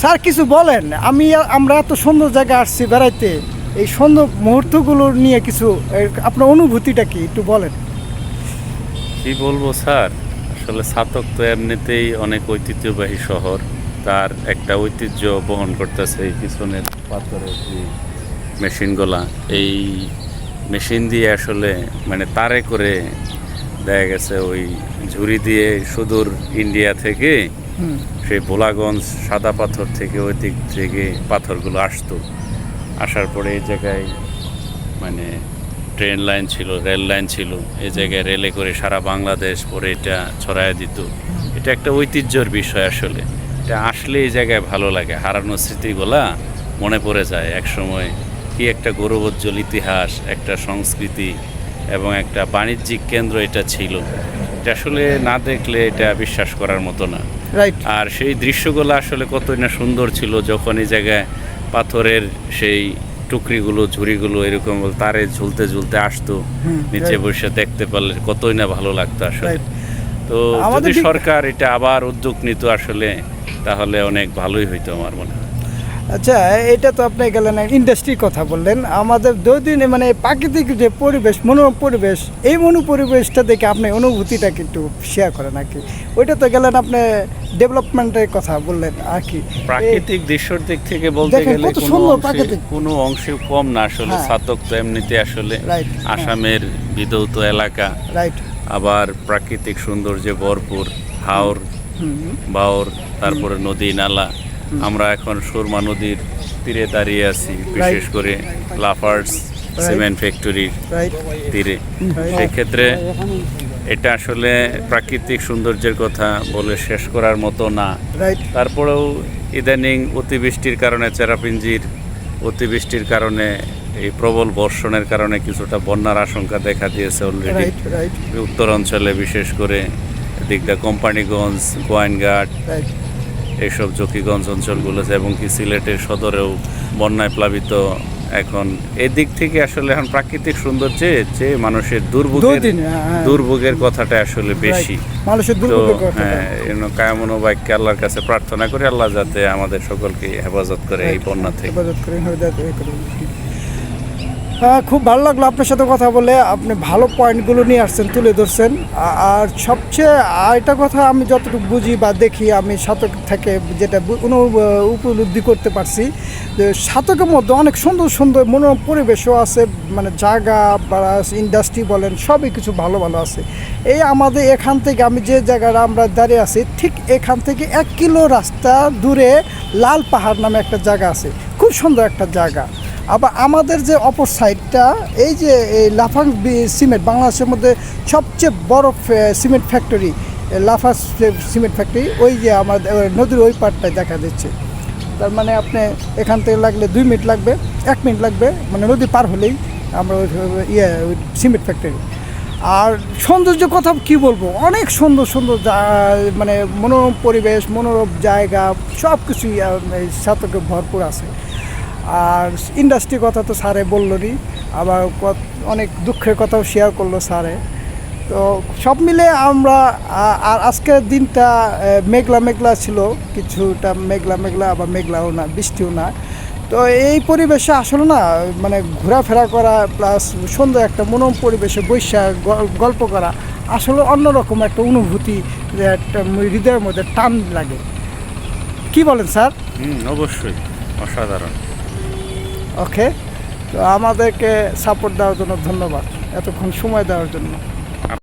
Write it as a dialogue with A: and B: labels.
A: Sir কিছু বলেন। আমি আমরা এত সুন্দর জায়গায় আসছি বেড়াইতে। এই সুন্দর মুহূর্তগুলো নিয়ে কিছু আপনার অনুভূতিটা কি? একটু বলেন।
B: কি বলব স্যার? আসলে সাতক তো এমনিতেই অনেক ঐতিহ্যবাহী শহর। তার একটা ঐতিহ্য বহন করতেছে এই পিছনের পাথরের যে মেশিনগুলা এই মেশিন দিয়ে আসলে মানে তারে করে দেখা গেছে ওই ঝুড়ি দিয়ে সুদূর ইন্ডিয়া থেকে সেই ভোলাগঞ্জ সাদা পাথর থেকে ওই দিক থেকে পাথরগুলো আসতো। আসার পরে এই জায়গায় মানে ট্রেন লাইন ছিল, রেল লাইন ছিল। এই জায়গায় রেলে করে সারা বাংলাদেশ পরে এটা ছড়ায় দিত। এটা একটা ঐতিহ্যর বিষয় আসলে। এটা আসলে এই জায়গায় ভালো লাগে। হারানো স্মৃতিগুলা মনে পড়ে যায় এক সময় কি একটা গৌরবোজ্জ্বল ইতিহাস, একটা সংস্কৃতি এবং একটা বাণিজ্যিক কেন্দ্র এটা ছিল। এটা আসলে না দেখলে এটা বিশ্বাস করার মতো না। আর সেই দৃশ্যগুলো আসলে কতই না সুন্দর ছিল যখন এই জায়গায় পাথরের সেই টুকরিগুলো ঝুড়িগুলো এরকম তারে ঝুলতে ঝুলতে আসতো নিচে. বসে দেখতে পারলে কতই না ভালো লাগতো আসলে। তো
A: আমাদের
B: যদি সরকার এটা আবার উদ্যোগ নিত আসলে তাহলে অনেক ভালোই হইতো আমার মনে হয়।
A: আচ্ছা এটা তো আপনি গেলেন ইন্ডাস্ট্রির কথা বললেন। আমাদের দুদিনে মানে প্রাকৃতিক যে পরিবেশ মনোরম পরিবেশ এই মনো পরিবেশটা দেখে আপনি অনুভূতিটাকে একটু শেয়ার করেন আর কি। ওইটা তো গেলেন আপনি ডেভেলপমেন্টের কথা বললেন আর কি।
B: প্রাকৃতিক দৃশ্যর দিক থেকে বলতে গেলে কোনো অংশে
A: প্রাকৃতিক।
B: কোনো অংশে কম না আসলে
A: হ্যাঁ।
B: সাতক তো এমনিতে আসলে।
A: হ্যাঁ।
B: আসামের বিধৌত এলাকা।
A: রাইট
B: আবার প্রাকৃতিক সৌন্দর্যে ভরপুর হাওর বাওর তারপরে নদী নালা। আমরা এখন সুরমা নদীর তীরে দাঁড়িয়ে আছি বিশেষ করে লাফার্স সিমেন্ট ফ্যাক্টরির তীরে। সেক্ষেত্রে এটা আসলে প্রাকৃতিক সৌন্দর্যের কথা বলে শেষ করার মতো না। তারপরেও ইদানিং অতিবৃষ্টির কারণে চেরাপিঞ্জির অতিবৃষ্টির কারণে এই প্রবল বর্ষণের কারণে কিছুটা বন্যার আশঙ্কা দেখা দিয়েছে অলরেডি উত্তর অঞ্চলে বিশেষ করে এদিকটা কোম্পানিগঞ্জ গোয়াইনঘাট এইসব জকিগঞ্জ অঞ্চলগুলোতে এবং কি সিলেটের সদরেও বন্যায় প্লাবিত এখন। এদিক থেকে আসলে এখন প্রাকৃতিক সৌন্দর্যে যে মানুষের দুর্ভোগের
A: হ্যাঁ, হ্যাঁ।
B: দুর্ভোগের কথাটা আসলে বেশি।
A: মানুষের
B: তো হ্যাঁ কায়মন কায়ামনো বাক্যে আল্লাহর কাছে প্রার্থনা করি আল্লাহ যাতে আমাদের সকলকে হেফাজত করে এই বন্যা থেকে।
A: খুব ভালো লাগল আপনার সাথে কথা বলে। আপনি ভালো পয়েন্টগুলো নিয়ে আসছেন, তুলে ধরছেন। আর সবচেয়ে আরেকটা কথা আমি যতটুকু বুঝি বা দেখি, আমি শতক থেকে যেটা উপলব্ধি করতে পারছি যে শতকের মধ্যে অনেক সুন্দর সুন্দর মনোরম পরিবেশও আছে। মানে জায়গা বা ইন্ডাস্ট্রি বলেন, সবই কিছু ভালো ভালো আছে। এই আমাদের এখান থেকে আমি যে জায়গাটা আমরা দাঁড়িয়ে আছি, ঠিক এখান থেকে এক কিলো রাস্তা দূরে লাল পাহাড় নামে একটা জায়গা আছে। খুব সুন্দর একটা জায়গা। আবার আমাদের যে অপর সাইডটা এই যে এই লাফাং সিমেন্ট, বাংলাদেশের মধ্যে সবচেয়ে বড় cement factory Lafarge cement factory ওই যে আমাদের নদীর ওই পারটায় দেখা দিচ্ছে তার মানে আপনি এখান থেকে লাগলে দুই মিনিট লাগবে, এক মিনিট লাগবে মানে নদী পার হলেই আমরা ইয়ে সিমেন্ট ফ্যাক্টরি আর সৌন্দর্য কথা কি বলব? অনেক সুন্দর সুন্দর মানে মনোরম পরিবেশ, মনোরম জায়গা সব কিছুই সাথে ভরপুর আছে। আর ইন্ডাস্ট্রি কথা তো স্যারে বললনি, আবার অনেক দুঃখের কথাও শেয়ার করল স্যারে। তো সব মিলে আমরা আর আজকের দিনটা মেঘলা মেঘলা ছিল, কিছুটা মেঘলা মেঘলা, আবার মেঘলাও না, বৃষ্টিও না। তো এই পরিবেশে আসলে না মানে ঘোরাফেরা করা প্লাস সুন্দর একটা মনোরম পরিবেশে বৈশা গল্প করা, আসলে অন্যরকম একটা অনুভূতি, যে একটা হৃদয়ের মধ্যে টান লাগে। কি বলেন স্যার?
B: অবশ্যই, অসাধারণ।
A: ওকে তো আমাদেরকে সাপোর্ট দেওয়ার জন্য ধন্যবাদ। এতক্ষণ সময় দেওয়ার জন্য।